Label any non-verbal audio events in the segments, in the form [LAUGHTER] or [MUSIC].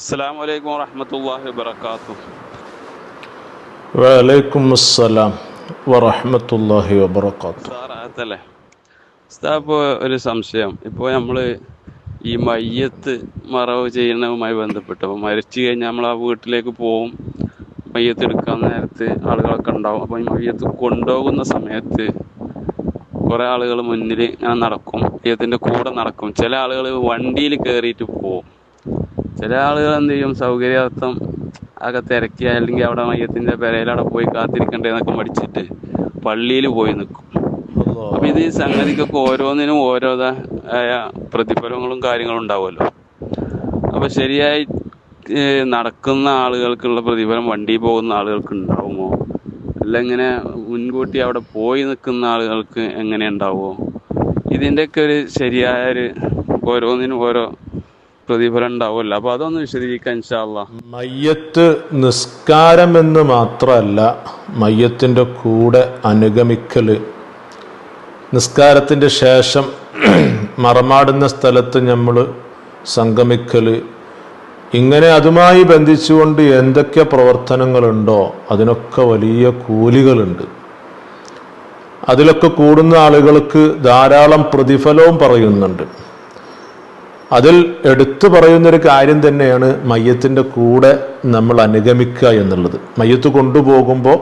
അസ്സാം വലൈക്കും വാഹമത്തല്ലാഹി വാബർക്കാത്തു വലൈക്കും അസ്സലാം വറഹമത്തല്ലാഹി വബർക്കാത്തു ഇപ്പോൾ ഒരു സംശയം. ഇപ്പോൾ നമ്മൾ ഈ മയ്യത്ത് മറവ് ചെയ്യുന്നതുമായി ബന്ധപ്പെട്ട് അപ്പോൾ മരിച്ചു കഴിഞ്ഞാൽ നമ്മൾ ആ വീട്ടിലേക്ക് പോവും. മയ്യത്ത് എടുക്കാൻ നേരത്ത് ആളുകളൊക്കെ ഉണ്ടാവും. അപ്പോൾ ഈ മയ്യത്ത് കൊണ്ടുപോകുന്ന സമയത്ത് കുറേ ആളുകൾ മുന്നിൽ ഇങ്ങനെ നടക്കും. മയ്യത്തിന്റെ കൂടെ നടക്കും. ചില ആളുകൾ വണ്ടിയിൽ കയറിയിട്ട് പോവും. ചില ആളുകൾ എന്ത് ചെയ്യും? സൗകര്യാർത്ഥം ആകെ തിരക്കി അല്ലെങ്കിൽ അവിടെ മയ്യത്തിന്റെ പെരയിലവിടെ പോയി കാത്തിരിക്കണ്ടേന്നൊക്കെ മടിച്ചിട്ട് പള്ളിയിൽ പോയി നിൽക്കും അപ്പൊ ഇത് ഈ സംഗതിക്കൊക്കെ ഓരോന്നിനും ഓരോതായ പ്രതിഫലങ്ങളും കാര്യങ്ങളും ഉണ്ടാവുമല്ലോ. അപ്പൊ ശരിയായി നടക്കുന്ന ആളുകൾക്കുള്ള പ്രതിഫലം വണ്ടി പോകുന്ന ആളുകൾക്ക് ഉണ്ടാവുമോ? അല്ല ഇങ്ങനെ മുൻകൂട്ടി അവിടെ പോയി നിൽക്കുന്ന ആളുകൾക്ക് എങ്ങനെ ഉണ്ടാവുമോ? ഇതിന്റെയൊക്കെ ഒരു ശരിയായ ഒരു ഓരോന്നിനും ഓരോ പ്രതിഫലം ഉണ്ടാവുമല്ലോ അപ്പൊ അതൊന്ന് വിശദീകരിക്കാൻ ഇൻഷാല്ലാ മയ്യത്ത് നിസ്കാരം എന്ന് മാത്രമല്ല മയ്യത്തിന്റെ കൂടെ അനുഗമിക്കൽ നിസ്കാരത്തിന്റെ ശേഷം [CLEARS THROAT] മറമാടുന്ന സ്ഥലത്ത് നമ്മൾ സംഗമിക്കൽ ഇങ്ങനെ അതുമായി ബന്ധിച്ചുകൊണ്ട് എന്തൊക്കെ പ്രവർത്തനങ്ങളുണ്ടോ അതിനൊക്കെ വലിയ കൂലികളുണ്ട്. അതിലൊക്കെ കൂടുന്ന ആളുകൾക്ക് ധാരാളം പ്രതിഫലവും പറയുന്നുണ്ട്. അതിൽ എടുത്തു പറയുന്നൊരു കാര്യം തന്നെയാണ് മയ്യത്തിന്റെ കൂടെ നമ്മൾ അനുഗമിക്കുക എന്നുള്ളത്. മയ്യത്ത് കൊണ്ടുപോകുമ്പോൾ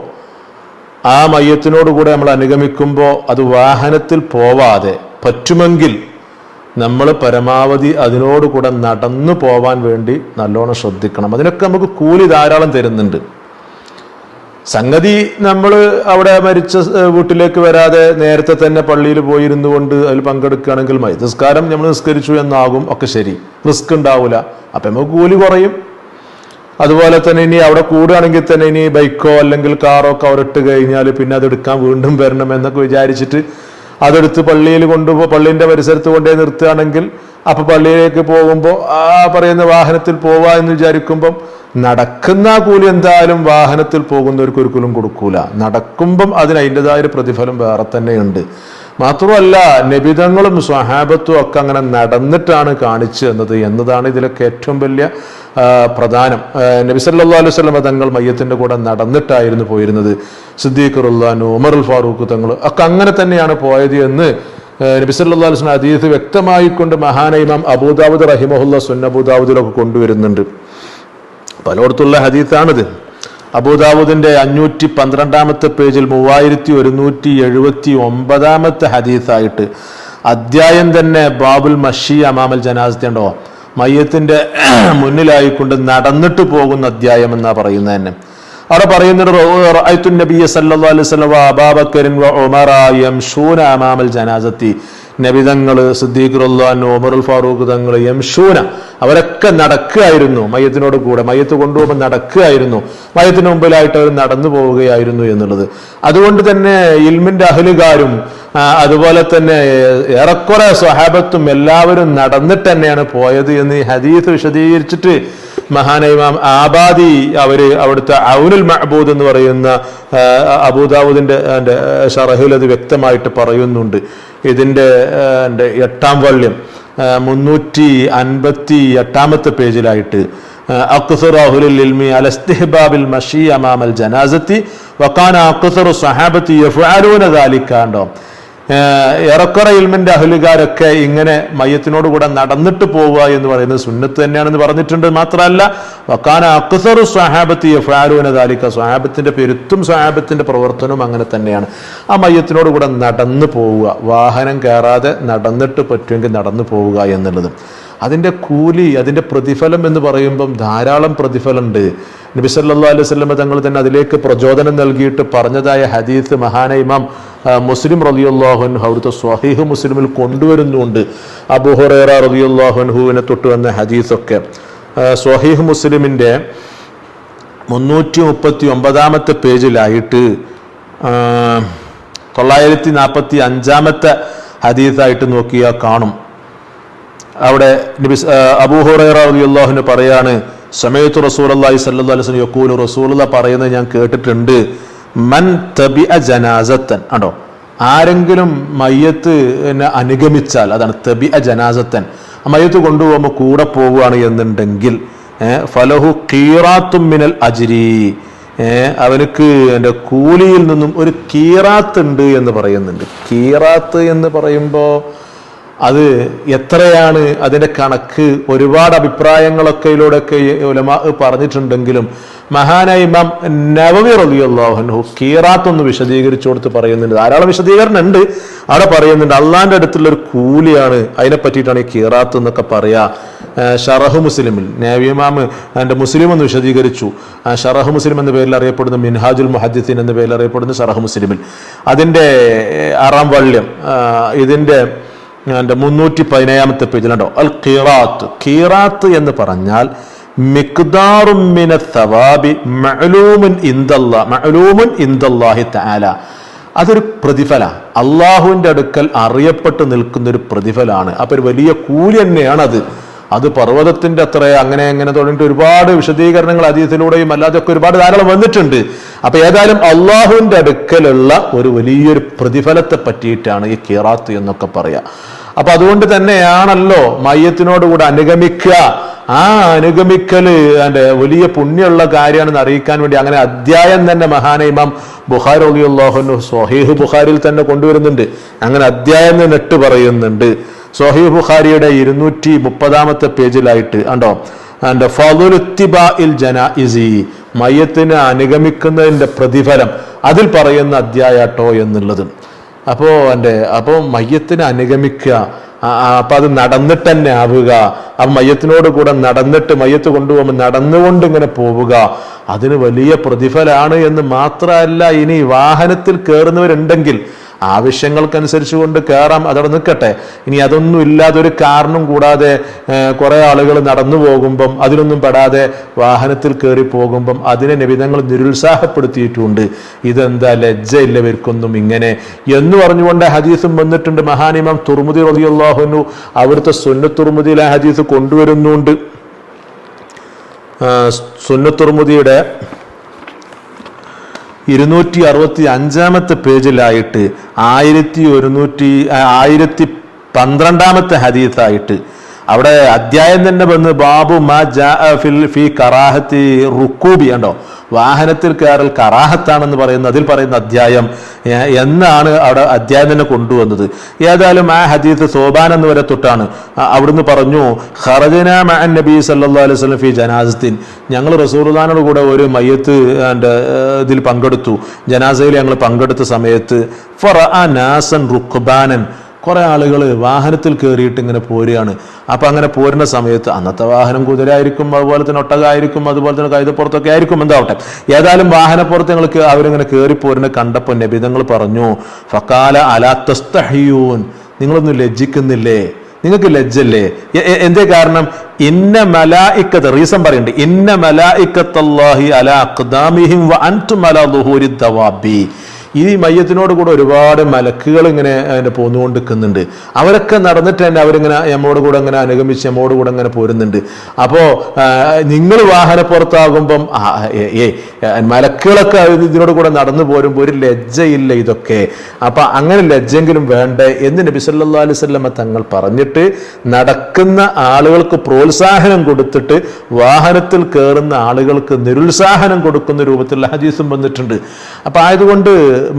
ആ മയ്യത്തിനോട് കൂടെ നമ്മൾ അനുഗമിക്കുമ്പോൾ അത് വാഹനത്തിൽ പോവാതെ പറ്റുമെങ്കിൽ നമ്മൾ പരമാവധി അതിനോട് കൂടെ നടന്നു പോവാൻ വേണ്ടി നല്ലോണം ശ്രദ്ധിക്കണം. അതിനൊക്കെ നമുക്ക് കൂലി ധാരാളം തരുന്നുണ്ട്. സംഗതി നമ്മൾ അവിടെ മരിച്ച വീട്ടിലേക്ക് വരാതെ നേരത്തെ തന്നെ പള്ളിയിൽ പോയിരുന്നു കൊണ്ട് അതിൽ പങ്കെടുക്കുകയാണെങ്കിൽ മതി. നിസ്കാരം നമ്മൾ നിസ്കരിച്ചു എന്നാകും ഒക്കെ ശരി. റിസ്ക് ഉണ്ടാവില്ല അപ്പം നമുക്ക് കൂലി കുറയും. അതുപോലെ തന്നെ ഇനി അവിടെ കൂടുകയാണെങ്കിൽ തന്നെ ഇനി ബൈക്കോ അല്ലെങ്കിൽ കാറോ ഒക്കെ അവരിട്ട് കഴിഞ്ഞാൽ പിന്നെ അതെടുക്കാൻ വീണ്ടും വരണം എന്നൊക്കെ വിചാരിച്ചിട്ട് അതെടുത്ത് പള്ളിയിൽ കൊണ്ടുപോ പള്ളിന്റെ പരിസരത്ത് കൊണ്ടുപോയി നിർത്തുകയാണെങ്കിൽ അപ്പൊ പള്ളിയിലേക്ക് പോകുമ്പോൾ ആ പറയുന്ന വാഹനത്തിൽ പോവാ എന്ന് വിചാരിക്കുമ്പം നടക്കുന്ന കൂലി എന്തായാലും വാഹനത്തിൽ പോകുന്നവർക്ക് ഒരിക്കലും കൊടുക്കൂല. നടക്കുമ്പം അതിന് അതിന്റെതായ ഒരു പ്രതിഫലം വേറെ തന്നെയുണ്ട്. മാത്രമല്ല നിബിതങ്ങളും സ്വഹാബത്തും ഒക്കെ അങ്ങനെ നടന്നിട്ടാണ് കാണിച്ചു തന്നത് എന്നതാണ് ഇതിലൊക്കെ ഏറ്റവും വലിയ പ്രധാനം. നബി സല്ലാ അലൈഹി സ്വലം തങ്ങൾ മയ്യത്തിന്റെ കൂടെ നടന്നിട്ടായിരുന്നു പോയിരുന്നത്. സിദ്ദീഖ് റുല്ലാൻ ഉമർ ഉൽ ഫാറൂഖ് തങ്ങൾ ഒക്കെ അങ്ങനെ തന്നെയാണ് പോയത് എന്ന് നബി സല്ലാ അലൈഹി സ്വലം അതീത് വ്യക്തമായിക്കൊണ്ട് മഹാന ഇമാം അബൂദാവുദ് റഹിമഹുല്ല സുന്നബൂദാവുദിലൊക്കെ കൊണ്ടുവരുന്നുണ്ട്. പലയിടത്തുള്ള ഹദീത്താണിത് അബൂദാവൂദിന്റെ അഞ്ഞൂറ്റി പന്ത്രണ്ടാമത്തെ പേജിൽ മൂവായിരത്തി ഒരുന്നൂറ്റി എഴുപത്തി ഒമ്പതാമത്തെ ഹദീസായിട്ട് അധ്യായം തന്നെ ബാബുൽ മഷി അമാമൽ ജനാസത്തുണ്ടോ മയ്യത്തിന്റെ മുന്നിലായിക്കൊണ്ട് നടന്നിട്ട് പോകുന്ന അധ്യായം എന്നാണ് പറയുന്നത് തന്നെ. അവിടെ പറയുന്നത് റഅയ്തു നബിയ സല്ലല്ലാഹു അലൈഹി വ യംശൂന ജനാസത്തി. ഉമറുൽ ഫാറൂഖ് തങ്ങൾ യംശൂന അവരൊക്കെ നടക്കുകയായിരുന്നു മയത്തിനോട് കൂടെ. മയത്ത് കൊണ്ടുപോകുമ്പോൾ നടക്കുകയായിരുന്നു. മയത്തിന് മുമ്പിലായിട്ട് അവർ നടന്നു പോവുകയായിരുന്നു എന്നുള്ളത്. അതുകൊണ്ട് തന്നെ ഇൽമിന്റെ അഹലുകാരും അതുപോലെ തന്നെ ഏറെക്കുറെ സ്വഹാബത്തും എല്ലാവരും നടന്നിട്ട് തന്നെയാണ് പോയത് എന്ന് ഈ ഹദീസ് വിശദീകരിച്ചിട്ട് മഹാന ഇമാം ആബാദി അവർ അവിടുത്തെ ഔനുൽ മഹബൂദ് എന്ന് പറയുന്ന അതിന്റെ ഷറഹിൽ അത് വ്യക്തമായിട്ട് പറയുന്നുണ്ട്. ന്റെ എട്ടാം വള്യം മുന്നൂറ്റി അൻപത്തി എട്ടാമത്തെ പേജിലായിട്ട് അക്സർ ഇൽമി ജനാസത്തി വക്കാന അക്സറു സഹാബത്തി ഏഹ് ഏറെക്കുറെ ഇൽമിന്റെ അഹലുകാരൊക്കെ ഇങ്ങനെ മയത്തിനോട് കൂടെ നടന്നിട്ട് പോവുക എന്ന് പറയുന്നത് സുന്നത്ത് തന്നെയാണെന്ന് പറഞ്ഞിട്ടുണ്ട്. മാത്രമല്ല വക്കാന അക്സറു സ്വഹാബത്തി ഫാരൂന ദാലിക്ക സ്വഹാബത്തിന്റെ പെരുത്തും സ്വഹാബത്തിന്റെ പ്രവർത്തനവും അങ്ങനെ തന്നെയാണ്. ആ മയത്തിനോട് കൂടെ നടന്നു പോവുക. വാഹനം കയറാതെ നടന്നിട്ട് പറ്റുമെങ്കിൽ നടന്നു പോവുക എന്നുള്ളത്. അതിന്റെ കൂലി അതിന്റെ പ്രതിഫലം എന്ന് പറയുമ്പം ധാരാളം പ്രതിഫലമുണ്ട്. നബി സല്ലല്ലാഹു അലൈഹി വസല്ലം തങ്ങൾ തന്നെ അതിലേക്ക് പ്രചോദനം നൽകിയിട്ട് പറഞ്ഞതായ ഹദീസ് മഹാന ഇമാം ആ, മുസ്ലിം റളിയല്ലാഹുൻ അവിടുത്തെ സ്വഹീഹ് മുസ്ലിമിൽ കൊണ്ടുവരുന്നുണ്ട്. അബുഹുറേറ ഹുറൈറ റളിയല്ലാഹുൻഹുവിനെ തൊട്ട് വന്ന ഹദീസൊക്കെ. സ്വാഹിഹ് മുസ്ലിമിന്റെ മുന്നൂറ്റി മുപ്പത്തി ഒമ്പതാമത്തെ പേജിലായിട്ട് തൊള്ളായിരത്തി നാൽപ്പത്തി അഞ്ചാമത്തെ ഹദീസായിട്ട് നോക്കിയാൽ കാണും. അവിടെ നബി അബൂഹുറൈറ റളിയല്ലാഹുവിന് പറയാണ് സമയത്ത് റസൂൽ അള്ളാഹി സല്ലു അലൈസ് യക്കൂൽ റസൂലുള്ള പറയുന്നത് ഞാൻ കേട്ടിട്ടുണ്ട്. മൻ തബി അ ജനാസത്തൻ. ആണോ ആരെങ്കിലും മയ്യത്ത് അനുഗമിച്ചാൽ അതാണ് തബി അ ജനാസത്തൻ മയ്യത്ത് കൊണ്ടുപോകുമ്പോൾ കൂടെ പോവുകയാണ് എന്നുണ്ടെങ്കിൽ ഫലഹു കീറാത്തും മിനൽ അജിരി. അവനക്ക് എന്റെ കൂലിയിൽ നിന്നും ഒരു കീറാത്ത് ഉണ്ട് എന്ന് പറയുന്നുണ്ട്. കീറാത്ത് എന്ന് പറയുമ്പോൾ അത് എത്രയാണ് അതിന്റെ കണക്ക്? ഒരുപാട് അഭിപ്രായങ്ങളൊക്കെ ഇതിലൂടെയൊക്കെ ഈ ഉലമാ പറഞ്ഞിട്ടുണ്ടെങ്കിലും മഹാനായ ഇമാം നവവി റളിയല്ലാഹു കീറാത്ത് ഒന്ന് വിശദീകരിച്ചു കൊടുത്ത് പറയുന്നുണ്ട്. ധാരാളം വിശദീകരണം ഉണ്ട് അവിടെ പറയുന്നുണ്ട് അള്ളാന്റെ അടുത്തുള്ള ഒരു കൂലിയാണ് അതിനെ പറ്റിയിട്ടാണ് ഈ കീറാത്ത് എന്നൊക്കെ പറയുക ഷറഹു മുസ്ലിമിൽ മുസ്ലിമിൽ നേവിയമാം എന്റെ മുസ്ലിം എന്ന് വിശദീകരിച്ചു. ഷറഹു മുസ്ലിം എന്ന പേരിൽ അറിയപ്പെടുന്ന മിൻഹാജുൽ മുഹദ്ദീൻ എന്ന പേരിൽ അറിയപ്പെടുന്ന ഷറഹു മുസ്ലിമിൽ. അതിന്റെ ആറാം വള്യം ഇതിന്റെ എന്റെ മുന്നൂറ്റി പതിനേഴാമത്തെ പേജിലുണ്ടോ അൽ ഖീറാത്ത്. ഖീറാത്ത് എന്ന് പറഞ്ഞാൽ മിക്ദാറും മിന തവാബി മഅലൂമുൻ മഅലൂമുൻ തആല. അതൊരു പ്രതിഫല. അള്ളാഹുവിന്റെ അടുക്കൽ അറിയപ്പെട്ട് നിൽക്കുന്ന ഒരു പ്രതിഫലാണ്. അപ്പൊ ഒരു വലിയ കൂലി തന്നെയാണ് അത് അത് പർവതത്തിന്റെ അത്ര അങ്ങനെ അങ്ങനെ തുടങ്ങിയിട്ട് ഒരുപാട് വിശദീകരണങ്ങൾ അതീതത്തിലൂടെയും അല്ലാതെയൊക്കെ ഒരുപാട് ധാരാളം വന്നിട്ടുണ്ട്. അപ്പൊ ഏതായാലും അള്ളാഹുവിന്റെ അടുക്കലുള്ള ഒരു വലിയൊരു പ്രതിഫലത്തെ പറ്റിയിട്ടാണ് ഈ കീറാത്ത് എന്നൊക്കെ പറയാ. അപ്പൊ അതുകൊണ്ട് തന്നെയാണല്ലോ മയത്തിനോടുകൂടെ അനുഗമിക്കുക. ആ അനുഗമിക്കൽ അതിന്റെ വലിയ പുണ്യമുള്ള കാര്യമാണെന്ന് അറിയിക്കാൻ വേണ്ടി അങ്ങനെ അധ്യായം തന്നെ മഹാന ഇമാം ബുഖാരി അലിയുള്ളാഹുനു സ്വഹീഹ് ബുഹാരിൽ തന്നെ കൊണ്ടുവരുന്നുണ്ട്. അങ്ങനെ അധ്യായം തന്നെ നെട്ട് പറയുന്നുണ്ട്. സ്വഹീഹ് ബുഖാരിയുടെ ഇരുന്നൂറ്റി മുപ്പതാമത്തെ പേജിലായിട്ട് കണ്ടോ? അതിന്റെ ജന ഇസി മയ്യത്തിനെ അനുഗമിക്കുന്നതിന്റെ പ്രതിഫലം. അതിൽ പറയുന്ന അധ്യായാട്ടോ എന്നുള്ളത്. അപ്പോൾ എന്റെ അപ്പോൾ മയ്യത്തിനെ അനുഗമിക്കുക. അപ്പൊ അത് നടന്നിട്ട് തന്നെ ആവുക. ആ മയ്യത്തിനോട് കൂടെ നടന്നിട്ട് മയ്യത്ത് കൊണ്ടുപോകുമ്പോൾ നടന്നുകൊണ്ട് ഇങ്ങനെ പോവുക. അതിന് വലിയ പ്രതിഫലമാണ് എന്ന് മാത്രമല്ല ഇനി വാഹനത്തിൽ കയറുന്നവരുണ്ടെങ്കിൽ ആവശ്യങ്ങൾക്കനുസരിച്ച് കൊണ്ട് കയറാം അതവിടെ നിൽക്കട്ടെ. ഇനി അതൊന്നും ഇല്ലാതെ ഒരു കാരണം കൂടാതെ കുറെ ആളുകൾ നടന്നു പോകുമ്പം അതിലൊന്നും പെടാതെ വാഹനത്തിൽ കയറി പോകുമ്പം അതിനെ നിബിധങ്ങൾ നിരുത്സാഹപ്പെടുത്തിയിട്ടുണ്ട്. ഇതെന്താ ലജ്ജയില്ലവർക്കൊന്നും ഇങ്ങനെ. എന്ന് പറഞ്ഞുകൊണ്ട് ഹദീസും വന്നിട്ടുണ്ട്. മഹാനിമം തുർമുദി റതിയുള്ളാഹുനു അവിടുത്തെ സുന്നത്തുർമുദിയിലെ ഹദീസ് കൊണ്ടുവരുന്നുണ്ട്. സുന്നത്തുർമുദിയുടെ ഇരുന്നൂറ്റി അറുപത്തി അഞ്ചാമത്തെ പേജിലായിട്ട് ആയിരത്തി ഒരുന്നൂറ്റി ആയിരത്തി പന്ത്രണ്ടാമത്തെ ഹദീസായിട്ട് അവിടെ അധ്യായം തന്നെ വന്ന് ബാബു മാ ഫിൽ ഫി കറാഹത്തി റുക്കൂബി ഉണ്ടോ വാഹനത്തിൽ കയറൽ കറാഹത്താണെന്ന് പറയുന്ന അതിൽ പറയുന്ന അധ്യായം എന്നാണ് അവിടെ അധ്യായം തന്നെ കൊണ്ടുവന്നത്. ഏതായാലും ആ ഹദീസ് സോബാൻ എന്ന് വരെ തൊട്ടാണ്. അവിടുന്ന് പറഞ്ഞു ഖറജന മഅൻ നബി അലൈഹി ഫി ജനാസത്തിൻ. ഞങ്ങൾ റസൂർദാനോട് കൂടെ ഒരു മയ്യത്ത് എന്റെ ഇതിൽ പങ്കെടുത്തു. ജനാസയിൽ ഞങ്ങൾ പങ്കെടുത്ത സമയത്ത് ഫറഅ നാസൻ റുക്ബാനൻ കുറെ ആളുകൾ വാഹനത്തിൽ കയറിയിട്ട് ഇങ്ങനെ പോരുകയാണ്. അപ്പം അങ്ങനെ പോരുന്ന സമയത്ത് അന്നത്തെ വാഹനം കുതിരയായിരിക്കും അതുപോലെ തന്നെ ഒട്ടകമായിരിക്കും അതുപോലെ തന്നെ കൈതപ്പുറത്തൊക്കെ ആയിരിക്കും. എന്താവട്ടെ? ഏതായാലും വാഹനപ്പുറത്ത് ഞങ്ങൾക്ക് അവരിങ്ങനെ കയറി പോരുന്ന കണ്ടപ്പോൾ നബിതങ്ങൾ പറഞ്ഞു ഫക്കാല അലാത്തസ്തഹയൂൻ നിങ്ങളൊന്നും ലജ്ജിക്കുന്നില്ലേ? നിങ്ങൾക്ക് ലജ്ജല്ലേ? എന്തേ കാരണം? ഇന്ന മലായിക്കത്ത് റീസൺ പറയുന്നുണ്ട് ഇന്ന മലായിക്കത്തല്ലാഹി അല അഖ്ദാമിഹിം വ അലാ ദവാബി. ഈ മയ്യത്തിനോട് കൂടെ ഒരുപാട് മലക്കുകൾ ഇങ്ങനെ അതിന്റെ പോന്നുകൊണ്ട് നിൽക്കുന്നുണ്ട് അവരൊക്കെ നടന്നിട്ട് തന്നെ അവരിങ്ങനെ നമ്മോട് കൂടെ അങ്ങനെ അനുഗമിച്ച് നമ്മോട് കൂടെ അങ്ങനെ പോരുന്നുണ്ട്. അപ്പോൾ നിങ്ങൾ വാഹനപ്പുറത്താകുമ്പം ഏ, മലക്കുകളൊക്കെ ഇതിനോട് കൂടെ നടന്നു പോരുമ്പോൾ ഒരു ലജ്ജയില്ല ഇതൊക്കെ. അപ്പൊ അങ്ങനെ ലജ്ജെങ്കിലും വേണ്ടേ എന്ന് നബി സല്ലല്ലാഹു അലൈഹി വസല്ലമ തങ്ങൾ പറഞ്ഞിട്ട് നടക്കുന്ന ആളുകൾക്ക് പ്രോത്സാഹനം കൊടുത്തിട്ട് വാഹനത്തിൽ കയറുന്ന ആളുകൾക്ക് നിരുത്സാഹനം കൊടുക്കുന്ന രൂപത്തിലുള്ള ഹദീസും വന്നിട്ടുണ്ട്. അപ്പൊ ആയതുകൊണ്ട്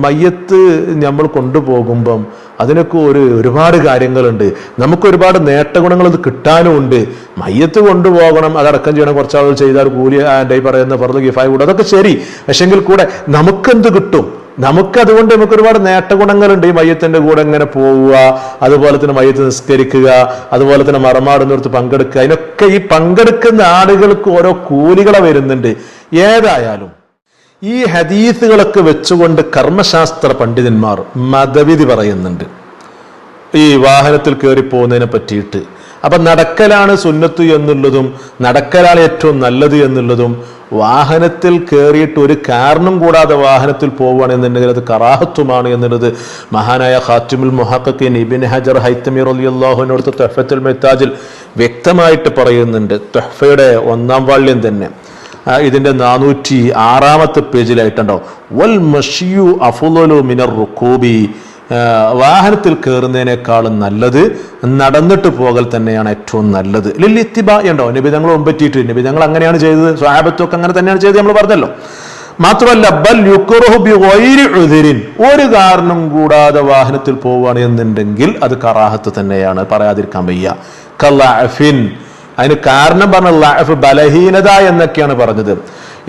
മയ്യത്ത് നമ്മൾ കൊണ്ടുപോകുമ്പം അതിനൊക്കെ ഒരു ഒരുപാട് കാര്യങ്ങളുണ്ട്. നമുക്ക് ഒരുപാട് നേട്ടഗുണങ്ങൾ അത് കിട്ടാനും ഉണ്ട്. മയ്യത്ത് കൊണ്ടുപോകണം അതടക്കം ചെയ്യണം. കുറച്ചാളുകൾ ചെയ്താൽ കൂലി ആന്റെ ഈ പറയുന്ന പുറത്ത് ഗിഫായി കൂടെ. അതൊക്കെ ശരി. പക്ഷെങ്കിൽ കൂടെ നമുക്കെന്ത് കിട്ടും? നമുക്ക് അതുകൊണ്ട് നമുക്ക് ഒരുപാട് നേട്ടഗുണങ്ങളുണ്ട്. ഈ മയ്യത്തിന്റെ കൂടെ ഇങ്ങനെ പോവുക അതുപോലെ തന്നെ മയ്യത്ത് നിസ്കരിക്കുക അതുപോലെ തന്നെ മറമാടുന്നിടത്ത് പങ്കെടുക്കുക. അതിനൊക്കെ ഈ പങ്കെടുക്കുന്ന ആളുകൾക്ക് ഓരോ കൂലികളെ വരുന്നുണ്ട്. ഏതായാലും ഈ ഹദീസുകളൊക്കെ വെച്ചുകൊണ്ട് കർമ്മശാസ്ത്ര പണ്ഡിതന്മാർ മതവിധി പറയുന്നുണ്ട്. ഈ വാഹനത്തിൽ കയറി പോകുന്നതിനെ പറ്റിയിട്ട്. അപ്പൊ നടക്കലാണ് സുന്നത്ത് എന്നുള്ളതും നടക്കലാണ് ഏറ്റവും നല്ലത് എന്നുള്ളതും വാഹനത്തിൽ കയറിയിട്ട് ഒരു കാരണം കൂടാതെ വാഹനത്തിൽ പോവുകയാണെന്നുണ്ടെങ്കിൽ അത് കറാഹത്വമാണ് എന്നുള്ളത്. മഹാനായ ഖാറ്റിമുൽ മൊഹാക്കി ഇബിൻ ഹജർ ഹൈത്തമീർ അലി അള്ളാഹുവിനോടുത്ത് തൊഹഫത്തുൽ മെത്താജിൽ വ്യക്തമായിട്ട് പറയുന്നുണ്ട്. തൊഹഫയുടെ ഒന്നാം വാള്യം തന്നെ. ആ, ഇതിന്റെ നാനൂറ്റി ആറാമത്തെ പേജിലായിട്ടുണ്ടോ? വൽ മഷിയു അഫുലു മിനർ റുക്കൂബി വാഹനത്തിൽ കയറുന്നതിനേക്കാളും നല്ലത് നടന്നിട്ട് പോകൽ തന്നെയാണ് ഏറ്റവും നല്ലത്. ലില്ലിത്തിബ ഉണ്ടോ? നിബിതങ്ങൾ ഒമ്പറ്റിയിട്ട് നിബിതങ്ങൾ അങ്ങനെയാണ് ചെയ്തത് സ്വാഭത്വമൊക്കെ അങ്ങനെ തന്നെയാണ് ചെയ്തത് നമ്മൾ പറഞ്ഞല്ലോ. മാത്രമല്ല ബൽ യുക്കുറുബിൻ ഒരു കാരണം കൂടാതെ വാഹനത്തിൽ പോവുകയാണ് എന്നുണ്ടെങ്കിൽ അത് കറാഹത്ത് തന്നെയാണ് പറയാതിരിക്കാൻ വയ്യ. കലാഫിൻ അതിന് കാരണം പറഞ്ഞ ലഅഫ് ബലഹീനത എന്നൊക്കെയാണ് പറഞ്ഞത്.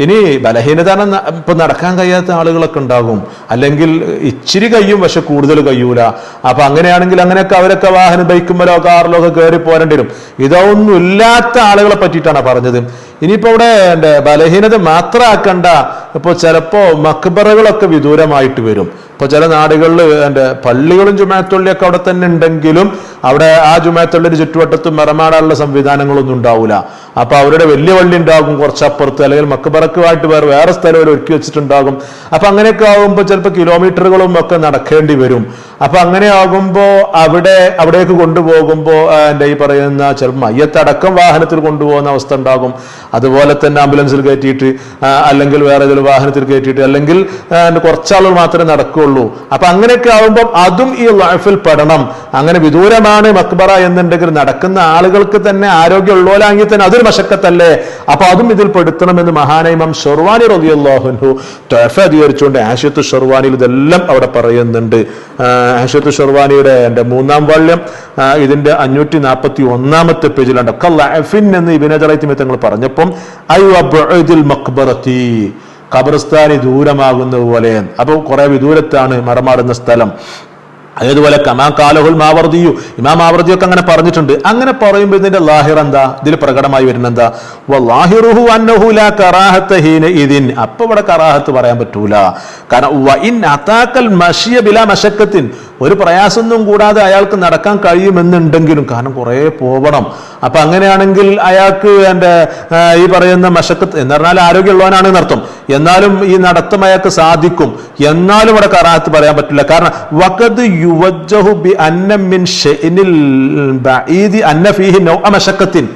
ഇനി ബലഹീനത ഇപ്പൊ നടക്കാൻ കഴിയാത്ത ആളുകളൊക്കെ ഉണ്ടാകും. അല്ലെങ്കിൽ ഇച്ചിരി കഴിയും പക്ഷെ കൂടുതൽ കഴിയൂല. അപ്പൊ അങ്ങനെയാണെങ്കിൽ അങ്ങനെയൊക്കെ അവരൊക്കെ വാഹനം ബൈക്കുമ്പോഴോ കാറിലോ ഒക്കെ കയറി പോരേണ്ടി വരും. ഇതൊന്നും ഇല്ലാത്ത ആളുകളെ പറ്റിയിട്ടാണ് പറഞ്ഞത്. ഇനിയിപ്പോ ഇവിടെ എന്റെ ബലഹീനത മാത്രമാക്കണ്ട ഇപ്പോൾ ചിലപ്പോ മക്ബറകളൊക്കെ വിദൂരമായിട്ട് വരും. ഇപ്പൊ ചില നാടുകളിൽ എന്റെ പള്ളികളും ജുമാത്തുള്ളിയൊക്കെ അവിടെ തന്നെ ഉണ്ടെങ്കിലും അവിടെ ആ ജുമാത്തുള്ളിന്റെ ചുറ്റുവട്ടത്തും മറമാടാനുള്ള സംവിധാനങ്ങളൊന്നും ഉണ്ടാവില്ല അപ്പോൾ അവരുടെ വലിയ പള്ളി ഉണ്ടാകും കുറച്ചപ്പുറത്ത് അല്ലെങ്കിൽ മക്ബറക്കുമായിട്ട് വേറെ വേറെ സ്ഥലം ഒരുക്കി വെച്ചിട്ടുണ്ടാകും. അപ്പൊ അങ്ങനെയൊക്കെ ആകുമ്പോൾ ചിലപ്പോൾ കിലോമീറ്ററുകളും ഒക്കെ നടക്കേണ്ടി വരും. അപ്പൊ അങ്ങനെ ആകുമ്പോ അവിടെ അവിടേക്ക് കൊണ്ടുപോകുമ്പോൾ എന്റെ ഈ പറയുന്ന ചിലപ്പോൾ മയ്യത്തടക്കം വാഹനത്തിൽ കൊണ്ടുപോകുന്ന അവസ്ഥ ഉണ്ടാകും. അതുപോലെ തന്നെ ആംബുലൻസിൽ കയറ്റിയിട്ട് അല്ലെങ്കിൽ വേറെ ഏതെങ്കിലും വാഹനത്തിൽ കയറ്റിയിട്ട് അല്ലെങ്കിൽ കുറച്ചാളുകൾ മാത്രമേ നടക്കുകയുള്ളൂ. അപ്പൊ അങ്ങനെയൊക്കെ ആകുമ്പോൾ അതും ഈ ലൈഫിൽ പെടണം. അങ്ങനെ വിദൂരമാണ് മക്ബറ എന്നുണ്ടെങ്കിൽ നടക്കുന്ന ആളുകൾക്ക് തന്നെ ആരോഗ്യമുള്ളവരാണെങ്കിൽ തന്നെ അതൊരു മശക്കത്തല്ലേ? അപ്പൊ അതും ഇതിൽ പെടുത്തണമെന്ന് മഹാനൈമം ഷെർവാനി റബിയുള്ളാഹുൻഹു തൊഫ അധികരിച്ചുകൊണ്ട് ആഷ്യത്ത് ഷെർവാനിൽ ഇതെല്ലാം അവിടെ പറയുന്നുണ്ട്. ആ, ഷർവാനിയുടെ എന്റെ മൂന്നാം വാള്യം ഇതിന്റെ അഞ്ഞൂറ്റി നാൽപ്പത്തി ഒന്നാമത്തെ പേജിലുണ്ട് കല്ലഫിൻ എന്ന് ഇബിനജറൈത്തിമെ തങ്ങൾ പറഞ്ഞപ്പം ഐ അബ്ഉദിൽ മക്ബറത്തി ഖബർസ്ഥാനി ദൂരമാകുന്നത് പോലെ. അപ്പോൾ കുറേ വിദൂരത്താണ് മറമാടുന്ന സ്ഥലം. അതേതുപോലെ കമാ കാലഹുൽ മാവർദിയു. ഇമാം മാവർദിയൊക്കെ അങ്ങനെ പറഞ്ഞിട്ടുണ്ട്. അങ്ങനെ പറയുമ്പോൾ ഇതിന്റെ ലാഹിർ എന്താ ഇതിൽ പ്രകടമായി വരുന്ന എന്താ അപ്പൊ ഇവിടെ കറാഹത്ത് പറയാൻ പറ്റൂല. കാരണം വ ഇൻ അതാക്കൽ ബില ഒരു പ്രയാസമൊന്നും കൂടാതെ അയാൾക്ക് നടക്കാൻ കഴിയുമെന്നുണ്ടെങ്കിലും കാരണം കുറേ പോവണം. അപ്പൊ അങ്ങനെയാണെങ്കിൽ അയാൾക്ക് എന്റെ ഈ പറയുന്ന മശക്കത്ത് എന്ന് പറഞ്ഞാൽ ആരോഗ്യമുള്ളവനാണ് എന്നർത്ഥം. എന്നാലും ഈ നടത്തം അയാൾക്ക് സാധിക്കും. എന്നാലും ഇവിടെ കറാത്ത് പറയാൻ പറ്റില്ല. കാരണം വഖദ് യുവജ്ജഹു ബി അന്ന മിൻ ഷൈനിൽ അന്ന ഫീഹി നൗഅ മശക്കത്തിൻ.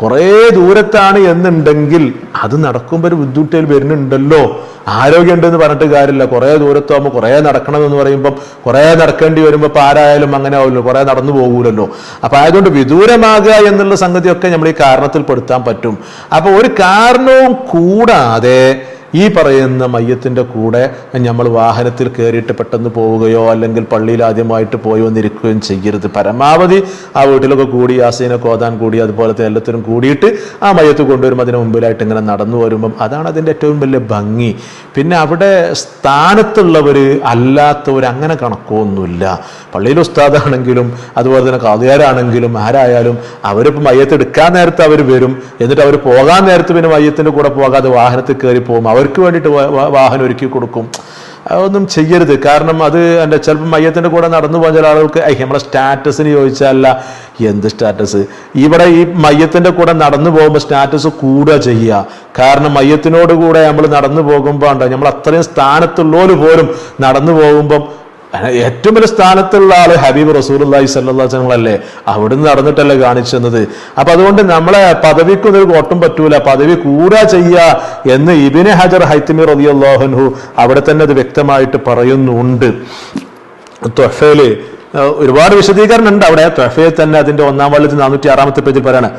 കുറേ ദൂരത്താണ് എന്നുണ്ടെങ്കിൽ അത് നടക്കുമ്പോൾ ഒരു ബുദ്ധിമുട്ടിൽ വരുന്നുണ്ടല്ലോ. ആരോഗ്യം ഉണ്ടെന്ന് പറഞ്ഞിട്ട് കാര്യമില്ല. കുറേ ദൂരത്താകുമ്പോൾ കുറേ നടക്കണമെന്ന് പറയുമ്പം കുറേ നടക്കേണ്ടി വരുമ്പോൾ ഇപ്പം ആരായാലും അങ്ങനെ ആവുമല്ലോ. കുറേ നടന്നു പോകൂലല്ലോ. അപ്പം ആയതുകൊണ്ട് വിദൂരമാകുക എന്നുള്ള സംഗതിയൊക്കെ നമ്മൾ ഈ കാരണത്തിൽ പെടുത്താൻ പറ്റും. അപ്പോൾ ഒരു കാരണവും കൂടാതെ ഈ പറയുന്ന മയ്യത്തിന്റെ കൂടെ നമ്മൾ വാഹനത്തിൽ കയറിയിട്ട് പെട്ടെന്ന് പോവുകയോ അല്ലെങ്കിൽ പള്ളിയിൽ ആദ്യമായിട്ട് പോയി വന്നിരിക്കുകയും ചെയ്യരുത്. പരമാവധി ആ വീട്ടിലൊക്കെ കൂടി യാസീനെ കോതാൻ കൂടി അതുപോലത്തെ എല്ലാത്തിനും കൂടിയിട്ട് ആ മയ്യത്ത് കൊണ്ടുവരുമ്പോൾ അതിന് മുമ്പിലായിട്ട് ഇങ്ങനെ നടന്നു വരുമ്പം അതാണ് അതിന്റെ ഏറ്റവും വലിയ ഭംഗി. പിന്നെ അവിടെ സ്ഥാനത്തുള്ളവർ അല്ലാത്തവർ അങ്ങനെ കണക്കൊന്നുമില്ല. പള്ളിയിൽ ഉസ്താദാണെങ്കിലും അതുപോലെ തന്നെ കാതുകാരാണെങ്കിലും ആരായാലും അവരിപ്പോൾ മയ്യത്ത് എടുക്കാൻ നേരത്തെ അവർ വരും. എന്നിട്ട് അവർ പോകാൻ നേരത്ത് പിന്നെ മയ്യത്തിന്റെ കൂടെ പോകാതെ വാഹനത്തിൽ കയറി പോകും. അവർക്ക് വേണ്ടിയിട്ട് വാഹനം ഒരുക്കി കൊടുക്കും. അതൊന്നും ചെയ്യരുത്. കാരണം അത് എന്റെ ചിലപ്പോൾ മയ്യത്തിന്റെ കൂടെ നടന്നു പോകാൻ ചില ആളുകൾക്ക് "ഐ, നമ്മളെ സ്റ്റാറ്റസിന് ചോദിച്ചാലല്ല എന്ത് സ്റ്റാറ്റസ്? ഇവിടെ ഈ മയ്യത്തിന്റെ കൂടെ നടന്നു പോകുമ്പോൾ സ്റ്റാറ്റസ് കൂടുക ചെയ്യുക. കാരണം മയ്യത്തിനോട് കൂടെ നമ്മൾ നടന്നു പോകുമ്പോൾ ഉണ്ടോ നമ്മൾ അത്രയും സ്ഥാനത്തുള്ളവർ പോലും നടന്നു പോകുമ്പം ഏറ്റവും വലിയ സ്ഥാനത്തുള്ള ആൾ ഹബീബ് റസൂലി സല്ലാസങ്ങളല്ലേ അവിടുന്ന് നടന്നിട്ടല്ലേ കാണിച്ചെന്നത്. അപ്പൊ അതുകൊണ്ട് നമ്മളെ പദവിക്കൊന്നും ഒരു കോട്ടം പറ്റൂല. പദവി കൂടാ ചെയ്യുക എന്ന് ഇബിനെ ഹജർ ഹൈത്തിമി റതിയല്ലാഹുൻഹു അവിടെ തന്നെ അത് വ്യക്തമായിട്ട് പറയുന്നുണ്ട്. ത്വഫയിൽ ഏഹ് ഒരുപാട് വിശദീകരണം ഉണ്ട് അവിടെ. ത്വഫയിൽ തന്നെ അതിന്റെ ഒന്നാം വള്ളത്തിൽ നാനൂറ്റി ആറാമത്തെ പേജിൽ പറയാണ്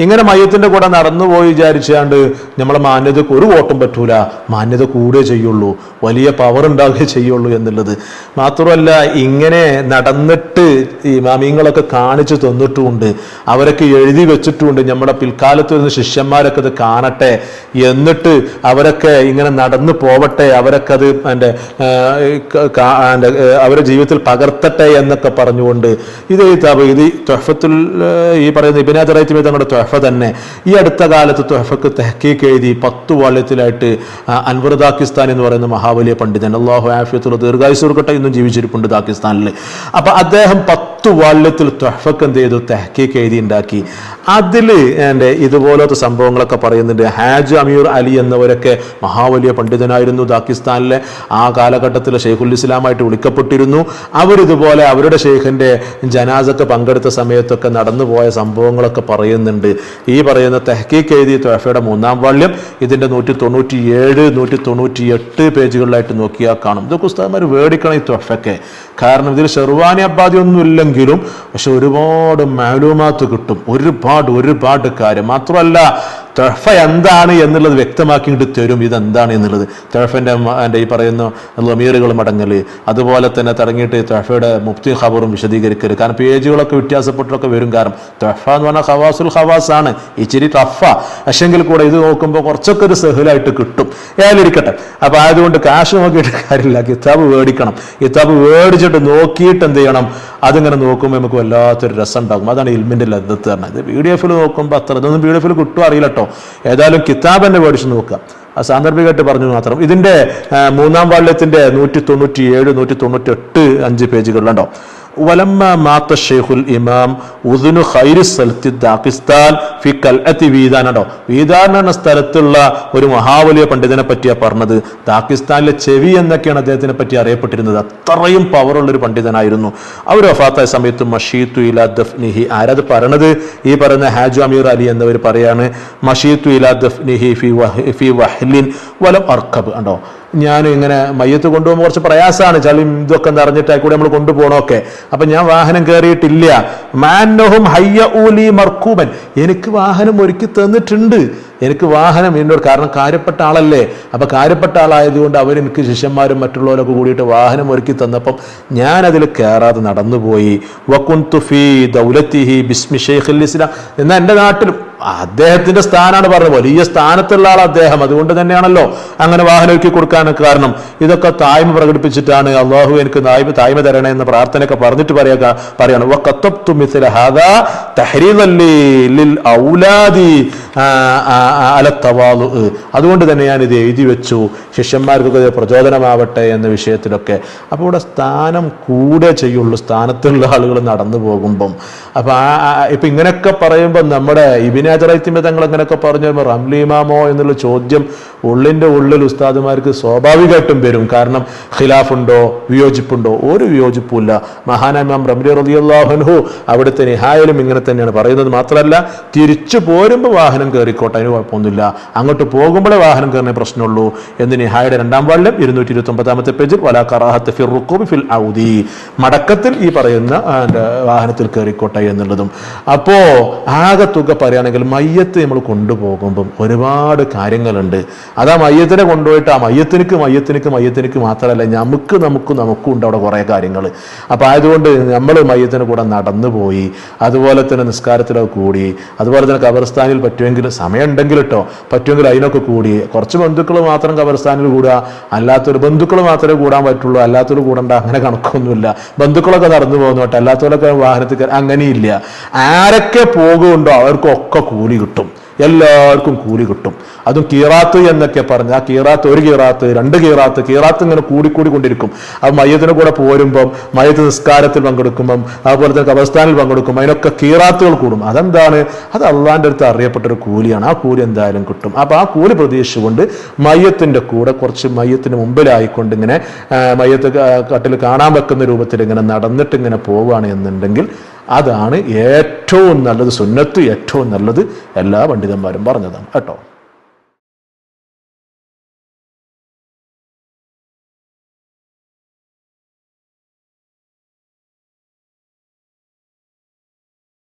ഇങ്ങനെ മയത്തിന്റെ കൂടെ നടന്നു പോയി വിചാരിച്ചാണ്ട് നമ്മളെ മാന്യതക്ക് ഒരു വോട്ടും പറ്റൂല. മാന്യത കൂടെ ചെയ്യുള്ളൂ. വലിയ പവർ ഉണ്ടാവുകയേ ചെയ്യുള്ളൂ എന്നുള്ളത്. മാത്രമല്ല ഇങ്ങനെ നടന്നിട്ട് ഈ മാമീങ്ങളൊക്കെ കാണിച്ചു തന്നിട്ടുമുണ്ട്. അവരൊക്കെ എഴുതി വെച്ചിട്ടുമുണ്ട്. നമ്മുടെ പിൽക്കാലത്ത് വരുന്ന ശിഷ്യന്മാരൊക്കെ ഇത് കാണട്ടെ എന്നിട്ട് അവരൊക്കെ ഇങ്ങനെ നടന്നു പോവട്ടെ. അവരൊക്കെ അത് എന്റെ അവരുടെ ജീവിതത്തിൽ പകർത്തട്ടെ എന്നൊക്കെ പറഞ്ഞുകൊണ്ട് ഇതേ കിതാബ് തബ- ഇത് ഏഹ്, ഈ പറയുന്ന ഇബിനാദറൈത്തി തങ്ങളുടെ ത്വഫ തന്നെ. ഈ അടുത്ത കാലത്ത് ത്വഫക്ക് തെഹക്കീക്ക് എഴുതി പത്ത് വാള്യത്തിലായിട്ട് അൻവർ ദാക്കിസ്ഥാൻ എന്ന് പറയുന്ന മഹാവലിയ പണ്ഡിതൻ. അള്ളാഹു ആഫിയത്തുള്ള ദീർഘായുസ് കൊടുക്കട്ടെ ഇന്നും ജീവിച്ചിരിപ്പുണ്ട് ദാക്കിസ്ഥാനിൽ അപ്പൊ അദ്ദേഹം പത്ത് വാള്യത്തിൽ തൊഹഫക്ക് എന്ത് ചെയ്തു? തെഹക്കീക്ക് എഴുതി ഉണ്ടാക്കി. അതിൽ എന്റെ ഇതുപോലത്തെ സംഭവങ്ങളൊക്കെ പറയുന്നുണ്ട്. ഹാജ് അമീർ അലി എന്നവരൊക്കെ മഹാവലിയ പണ്ഡിതനായിരുന്നു പാകിസ്ഥാനിലെ ആ കാലഘട്ടത്തിലെ ഷെയ്ഖുൽ ഇസ്ലാമായിട്ട് വിളിക്കപ്പെട്ടിരുന്നു. അവരിതുപോലെ അവരുടെ ഷെയ്ഖിന്റെ ജനാസക്ക് പങ്കെടുത്ത സമയത്തൊക്കെ നടന്നുപോയ സംഭവങ്ങളൊക്കെ പറയുന്നുണ്ട്. ഈ പറയുന്ന തെഹക്കീക്ക് എഴുതിയ തൊഹഫയുടെ മൂന്നാം വാള്യം ഇതിന്റെ നൂറ്റി തൊണ്ണൂറ്റി ഏഴ് നൂറ്റി തൊണ്ണൂറ്റി എട്ട് പേജുകളിലായിട്ട് നോക്കിയാൽ കാണും. ഇതൊക്കെ ഉസ്താദ്മാർ മേടിക്കണം ഈ തൊഹഫയ്ക്ക് കാരണം ഇതിൽ ഷെർവാനി അബ്ബാദി ഒന്നും ഇല്ലെങ്കിലും പക്ഷെ ഒരുപാട് മാലൂമാത്ത് കിട്ടും. ഒരുപാട് ഒരുപാട് കാര്യം. മാത്രമല്ല തൊഹഫ എന്താണ് എന്നുള്ളത് വ്യക്തമാക്കിയിട്ട് തരും. ഇതെന്താണ് എന്നുള്ളത്. തഴഫന്റെ എന്റെ ഈ പറയുന്ന ലമീറുകൾ മടങ്ങൽ അതുപോലെ തന്നെ തുടങ്ങിയിട്ട് തഴഫയുടെ മുഫ്തി ഖബറും വിശദീകരിക്കൽ കാരണം പേജുകളൊക്കെ വ്യത്യാസപ്പെട്ടൊക്കെ വരും കാരണം തഴഫ എന്ന് പറഞ്ഞാൽ ഖവാസുൽ ഖവാസ് ആണ്. ഇച്ചിരി ടഫ. പക്ഷെങ്കിൽ കൂടെ ഇത് നോക്കുമ്പോൾ കുറച്ചൊക്കെ ഒരു സഹലായിട്ട് കിട്ടും. ഏതിരിക്കട്ടെ അപ്പോൾ ആയതുകൊണ്ട് കാശ് നോക്കിയിട്ട് കാര്യമില്ല. കിതാബ് മേടിക്കണം. കിതാബ് മേടിച്ചിട്ട് നോക്കിയിട്ട് എന്ത് ചെയ്യണം? അതിങ്ങനെ നോക്കുമ്പോൾ നമുക്ക് വല്ലാത്തൊരു രസം ഉണ്ടാകും അതാണ് ഇൽമിന്റെ ലദ്ദത്ത് പറഞ്ഞത്. ഇത് പി ഡി എഫിൽ നോക്കുമ്പോൾ അത്ര ഇതൊന്നും പി ഡി എഫിൽ കിട്ടും അറിയില്ല കേട്ടോ ഏതായാലും കിതാബ് തന്നെ മേടിച്ച് നോക്കുക. ആ സാന്ദർഭികമായിട്ട് പറഞ്ഞു മാത്രം. ഇതിന്റെ മൂന്നാം വാള്യത്തിന്റെ നൂറ്റി തൊണ്ണൂറ്റി ഏഴ് നൂറ്റി തൊണ്ണൂറ്റി എട്ട് അഞ്ച് പേജുകളിലുണ്ടോ വലമ്മ ഇമാം ഉദുനു ഖൈരി എന്ന സ്ഥലത്തുള്ള ഒരു മഹാവലിയ പണ്ഡിതനെ പറ്റിയാ പറഞ്ഞത്. ദാക്കിസ്ഥാനിലെ ചെവി എന്നൊക്കെയാണ് അദ്ദേഹത്തിനെ പറ്റി അറിയപ്പെട്ടിരുന്നത്. അത്രയും പവറുള്ള ഒരു പണ്ഡിതനായിരുന്നു അവർ വഫാത്തായ സമയത്ത് മഷീത്തു ഇലാ ദഫ്നിഹി ആരത് പറയണത്? ഈ പറയുന്ന ഹാജു അമീർ അലി എന്നവർ പറയാണ് മഷീത്തു ഇലാ ദഫ്നിഹി ഫി ഫി വഹ്ലിൻ വലം അർക്കബ് ഉണ്ടോ ഞാൻ ഇങ്ങനെ മയ്യത്ത് കൊണ്ടുപോകുമ്പോൾ കുറച്ച് പ്രയാസമാണ്. ചളിയും ഇതൊക്കെ നിറഞ്ഞിട്ട് കൂടെ നമ്മൾ കൊണ്ടുപോകണമൊക്കെ അപ്പൊ ഞാൻ വാഹനം കയറിയിട്ടില്ല മാന്നഹും ഹയ്യ ഊലി മർക്കൂബൻ. എനിക്ക് വാഹനം ഒരുക്കി തന്നിട്ടുണ്ട്. എനിക്ക് വാഹനം എന്നോട് കാരണം കാര്യപ്പെട്ട ആളല്ലേ. അപ്പൊ കാര്യപ്പെട്ട ആളായതുകൊണ്ട് അവരെനിക്ക് ശിഷ്യന്മാരും മറ്റുള്ളവരൊക്കെ കൂടിയിട്ട് വാഹനം ഒരുക്കി തന്നപ്പം ഞാൻ അതിൽ കയറാതെ നടന്നുപോയി. വക്കുൻ തുഫി ദൗലത്തിഹി ബിസ്മി ഷെയ്ഖുൽ ഇസ്ലാം. എന്നാൽ എന്റെ നാട്ടിലും അദ്ദേഹത്തിന്റെ സ്ഥാനമാണ് പറഞ്ഞത് വലിയ സ്ഥാനത്തുള്ള ആൾ അദ്ദേഹം. അതുകൊണ്ട് തന്നെയാണല്ലോ അങ്ങനെ വാഹനമൊക്കെ കൊടുക്കാൻ കാരണം. ഇതൊക്കെ തായ്മ പ്രകടിപ്പിച്ചിട്ടാണ് അള്ളാഹു എനിക്ക് തായ്മ തായ്മ തരണേ എന്ന പ്രാർത്ഥനയൊക്കെ പറഞ്ഞിട്ട് പറയുക പറയാണ്. അതുകൊണ്ട് തന്നെ ഞാൻ ഇത് എഴുതി വെച്ചു. ശിഷ്യന്മാർക്കൊക്കെ ഇത് പ്രചോദനമാവട്ടെ എന്ന വിഷയത്തിലൊക്കെ. അപ്പോൾ ഇവിടെ സ്ഥാനം കൂടെ ചെയ്യുള്ളൂ. സ്ഥാനത്തുള്ള ആളുകൾ നടന്നു പോകുമ്പം. അപ്പൊ ഇപ്പൊ ഇങ്ങനെയൊക്കെ പറയുമ്പോൾ നമ്മുടെ ഇബിനാജറൈത്തിമ തങ്ങൾ അങ്ങനെയൊക്കെ പറഞ്ഞു വരുമ്പോൾ റംലീമാമോ എന്നുള്ള ചോദ്യം ഉള്ളിന്റെ ഉള്ളിൽ ഉസ്താദുമാർക്ക് സ്വാഭാവികമായിട്ടും വരും. കാരണം ഖിലാഫുണ്ടോ വിയോജിപ്പുണ്ടോ? ഒരു വിയോജിപ്പുമില്ല. മഹാനാമാം റംലി റലിയല്ലാഹുൻഹു അവിടുത്തെ നിഹായാലും ഇങ്ങനെ തന്നെയാണ് പറയുന്നത്. മാത്രമല്ല തിരിച്ചു പോരുമ്പോൾ വാഹനം കയറിക്കോട്ടെ അതിന് കുഴപ്പമൊന്നുമില്ല. അങ്ങോട്ട് പോകുമ്പോഴേ വാഹനം കയറിയ പ്രശ്നമുള്ളൂ എന്ന് നിഹായുടെ രണ്ടാം വാളിലും ഇരുന്നൂറ്റി ഇരുപത്തി ഒമ്പതാമത്തെ പേജിൽ വലാ കറാഹത്ത് ഫിർ റുക്കൂബി ഫിൽ ഔദി. മടക്കത്തിൽ ഈ പറയുന്ന വാഹനത്തിൽ കയറിക്കോട്ടെ എന്നുള്ളതും. അപ്പോ ആകെ തുക പറയുകയാണെങ്കിൽ മയ്യത്ത് നമ്മൾ കൊണ്ടുപോകുമ്പം ഒരുപാട് കാര്യങ്ങളുണ്ട്. അത് ആ മയ്യത്തിനെ കൊണ്ടുപോയിട്ട് ആ മയ്യത്തിനിക്ക് മയ്യത്തിനിക്ക് മയ്യത്തിനിക്ക് മാത്രമല്ല നമുക്ക് നമുക്ക് നമുക്കും ഉണ്ട് അവിടെ കുറേ കാര്യങ്ങൾ അപ്പോൾ ആയതുകൊണ്ട് നമ്മൾ മയ്യത്തിന് കൂടെ നടന്നു പോയി അതുപോലെ തന്നെ നിസ്കാരത്തിലൊക്കെ കൂടി അതുപോലെ തന്നെ കബർസ്ഥാനിൽ പറ്റുമെങ്കിൽ സമയം ഉണ്ടെങ്കിൽ കേട്ടോ പറ്റുമെങ്കിൽ അതിനൊക്കെ കൂടി. കുറച്ച് ബന്ധുക്കൾ മാത്രം കബർസ്ഥാനിൽ കൂടുക അല്ലാത്തൊരു ബന്ധുക്കൾ മാത്രമേ കൂടാൻ പറ്റുള്ളൂ അല്ലാത്തൊരു കൂടണ്ട അങ്ങനെ കണക്കൊന്നുമില്ല. ബന്ധുക്കളൊക്കെ നടന്നു പോകുന്നു കേട്ടോ അല്ലാത്തവരൊക്കെ വാഹനത്തിൽ അങ്ങനെയില്ല. ആരൊക്കെ പോകുന്നുണ്ടോ അവർക്കൊക്കെ കൂലി കിട്ടും. എല്ലാവർക്കും കൂലി കിട്ടും. അതും കീറാത്ത് എന്നൊക്കെ പറഞ്ഞ ആ കീറാത്ത് ഒരു കീറാത്ത് രണ്ട് കീറാത്ത് കീറാത്ത് ഇങ്ങനെ കൂടിക്കൂടി കൊണ്ടിരിക്കും. അത് മയത്തിന് കൂടെ പോരുമ്പം മയത്ത് നിസ്കാരത്തിൽ പങ്കെടുക്കുമ്പം അതുപോലെ തന്നെ കബർസ്ഥാനിൽ പങ്കെടുക്കും അതിനൊക്കെ കീറാത്തുകൾ കൂടും. അതെന്താണ്? അത് അള്ളാന്റെ അടുത്ത് അറിയപ്പെട്ട ഒരു കൂലിയാണ്. ആ കൂലി എന്തായാലും കിട്ടും. അപ്പോൾ ആ കൂലി പ്രതീക്ഷിച്ചുകൊണ്ട് മയത്തിന്റെ കൂടെ കുറച്ച് മയ്യത്തിന് മുമ്പിലായിക്കൊണ്ട് ഇങ്ങനെ മയത്ത് കട്ടിൽ കാണാൻ വെക്കുന്ന രൂപത്തിൽ ഇങ്ങനെ നടന്നിട്ട് ഇങ്ങനെ പോവുകയാണ് എന്നുണ്ടെങ്കിൽ അതാണ് ഏറ്റവും നല്ലത് സുന്നത്ത് ഏറ്റവും നല്ലത് എല്ലാ പണ്ഡിതന്മാരും പറഞ്ഞതാണ് കേട്ടോ.